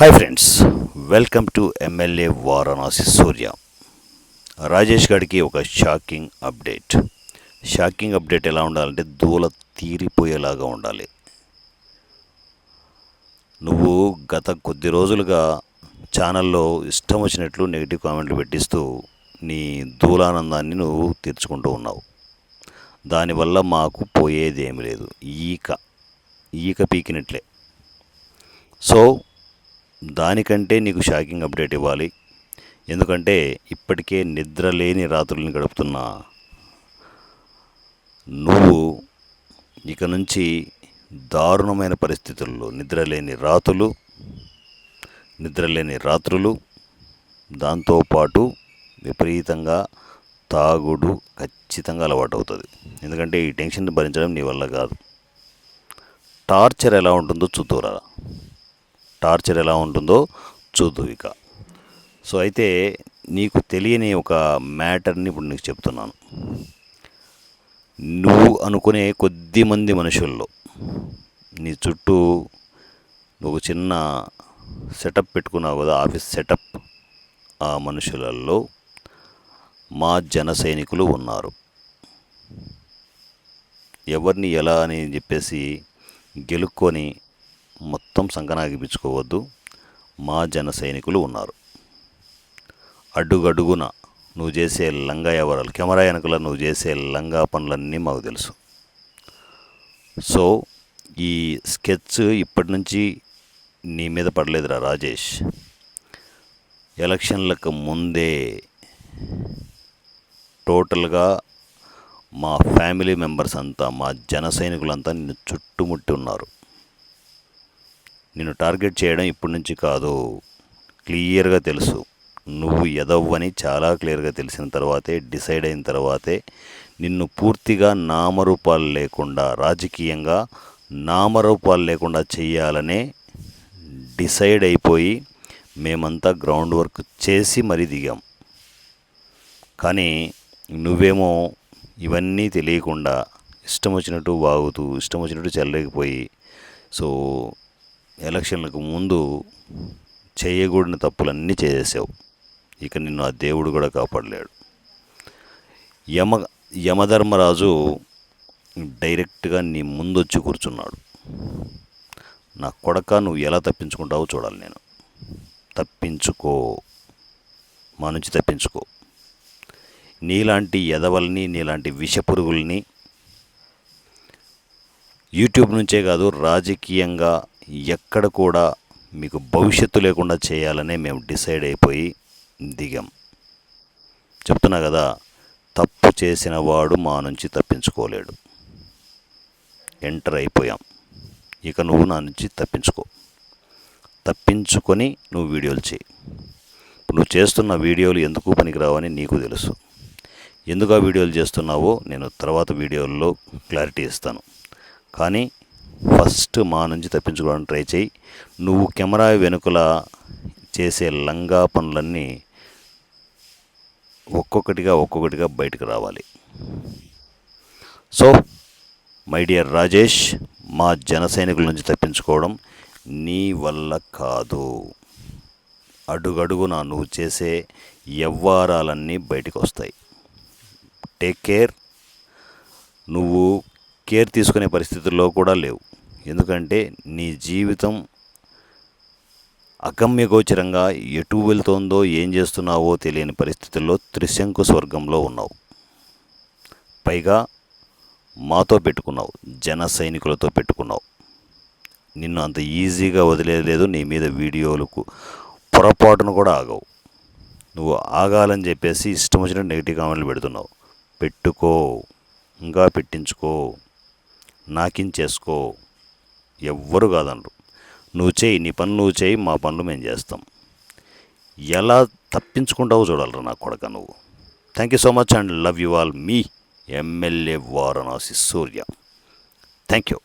Hi friends welcome to MLA Varanasi Surya Rajesh గారికి ఒక shocking update shocking update ఎలా ఉండాలంటే దూల తీరిపోయేలాగా ఉండాలి. నువ్వు గత కొద్ది రోజులుగా ఛానల్లో ఇష్టం వచ్చినట్లు నెగిటివ్ కామెంట్లు పెట్టిస్తూ నీ దూలానందాన్ని నువ్వు తీర్చుకుంటూ ఉన్నావు. దానివల్ల మాకు పోయేది ఏమి లేదు. ఈక. ఈక పీకినట్లే. సో దానికంటే నీకు షాకింగ్ అప్డేట్ ఇవ్వాలి. ఎందుకంటే ఇప్పటికే నిద్ర లేని రాత్రులను గడుపుతున్న. నువ్వు ఇక నుంచి దారుణమైన పరిస్థితుల్లో నిద్రలేని రాతులు నిద్రలేని రాత్రులు దాంతోపాటు విపరీతంగా తాగుడు ఖచ్చితంగా అలవాటు అవుతుంది ఎందుకంటే ఈ టెన్షన్ భరించడం నీ వల్ల కాదు. టార్చర్ ఎలా ఉంటుందో చూద్దురా టార్చర్ ఎలా ఉంటుందో చూద్దు ఇక. సో అయితే నీకు తెలియని ఒక మ్యాటర్ని ఇప్పుడు నీకు చెప్తున్నాను. నువ్వు అనుకునే కొద్ది మంది మనుషుల్లో నీ చుట్టూ నువ్వు చిన్న సెటప్ పెట్టుకున్నావు కదా ఆఫీస్ సెటప్ ఆ మనుషులలో మా జన సైనికులు ఉన్నారు. ఎవరిని ఎలా అని చెప్పేసి గెలుక్కొని మొత్తం సంకనాగిపించుకోవద్దు మా జన సైనికులు ఉన్నారు. అడుగడుగున నువ్వు చేసే లంగా ఎవరాలు కెమెరా వెనకల నువ్వు చేసే లంగా పనులన్నీ మాకు తెలుసు. సో ఈ స్కెచ్ ఇప్పటి నుంచి నీ మీద పడలేదురా రాజేష్. ఎలక్షన్లకు ముందే టోటల్గా మా ఫ్యామిలీ మెంబర్స్ అంతా మా జన సైనికులంతా నిన్ను చుట్టుముట్టి ఉన్నారు. నిన్ను టార్గెట్ చేయడం ఇప్పటి నుంచి కాదు. క్లియర్గా తెలుసు. నువ్వు ఎదవ్వని చాలా క్లియర్గా తెలిసిన తర్వాతే డిసైడ్ అయిన తర్వాతే నిన్ను పూర్తిగా నామరూపాలు లేకుండా రాజకీయంగా నామరూపాలు లేకుండా చేయాలనే డిసైడ్ అయిపోయి మేమంతా గ్రౌండ్ వర్క్ చేసి మరీ దిగాం. కానీ నువ్వేమో ఇవన్నీ తెలియకుండా ఇష్టం వచ్చినట్టు వాగుతూ ఇష్టం వచ్చినట్టు చెల్లలేకపోయి సో ఎలక్షన్లకు ముందు చేయకూడని తప్పులన్నీ చేసేసావు. ఇక నిన్ను ఆ దేవుడు కూడా కాపాడలేడు. యమ యమధర్మరాజు డైరెక్ట్గా నీ ముందు వచ్చి కూర్చున్నాడు. నా కొడక నువ్వు ఎలా తప్పించుకుంటావో చూడాలి నేను. తప్పించుకో. మా నుంచి తప్పించుకో. నీలాంటి ఎదవల్ని నీలాంటి విషపురుగుల్ని యూట్యూబ్ నుంచే కాదు రాజకీయంగా ఎక్కడ కూడా మీకు భవిష్యత్తు లేకుండా చేయాలనే మేము డిసైడ్ అయిపోయి దిగాం. చెప్తున్నా కదా తప్పు చేసిన వాడు మా నుంచి తప్పించుకోలేడు. ఎంటర్ అయిపోయాం. ఇక నువ్వు నా నుంచి తప్పించుకో. తప్పించుకొని నువ్వు వీడియోలు చేయి. నువ్వు చేస్తున్న వీడియోలు ఎందుకు పనికిరావని నీకు తెలుసు. ఎందుకు ఆ వీడియోలు చేస్తున్నావో నేను తర్వాత వీడియోల్లో క్లారిటీ ఇస్తాను. కానీ ఫస్ట్ మా నుంచి తప్పించుకోవడానికి ట్రై చేయి. నువ్వు కెమెరా వెనుకల చేసే లంగా పనులన్నీ ఒక్కొక్కటిగా ఒక్కొక్కటిగా బయటకు రావాలి. సో మై డియర్ రాజేష్ మా జన సైనికుల నుంచి తప్పించుకోవడం నీ వల్ల కాదు. అడుగడుగున నువ్వు చేసే వ్యవహారాలన్నీ బయటకు వస్తాయి టేక్ కేర్ నువ్వు కేర్ తీసుకునే పరిస్థితుల్లో కూడా లేవు. ఎందుకంటే నీ జీవితం అగమ్యగోచరంగా ఎటు వెళ్తోందో ఏం చేస్తున్నావో తెలియని పరిస్థితుల్లో త్రిశంకు స్వర్గంలో ఉన్నావు. పైగా మాతో పెట్టుకున్నావు జన సైనికులతో పెట్టుకున్నావు. నిన్ను అంత ఈజీగా వదిలేదు నీ మీద వీడియోలకు పొరపాటును కూడా ఆగవు. నువ్వు ఆగాలని చెప్పేసి ఇష్టం వచ్చిన నెగిటివ్ కామెంట్లు పెడుతున్నావు. పెట్టుకో. ఇంకా పెట్టించుకో. నాకించేసుకో ఎవ్వరు కాదనరు నువ్వు చేయి నీ పనులు నువ్వు చేయి మా పనులు మేము చేస్తాం. ఎలా తప్పించుకుంటావో చూడాలరా నా కొడక నువ్వు. Thank you so much and love you all me MLA Varanasi Surya. Thank you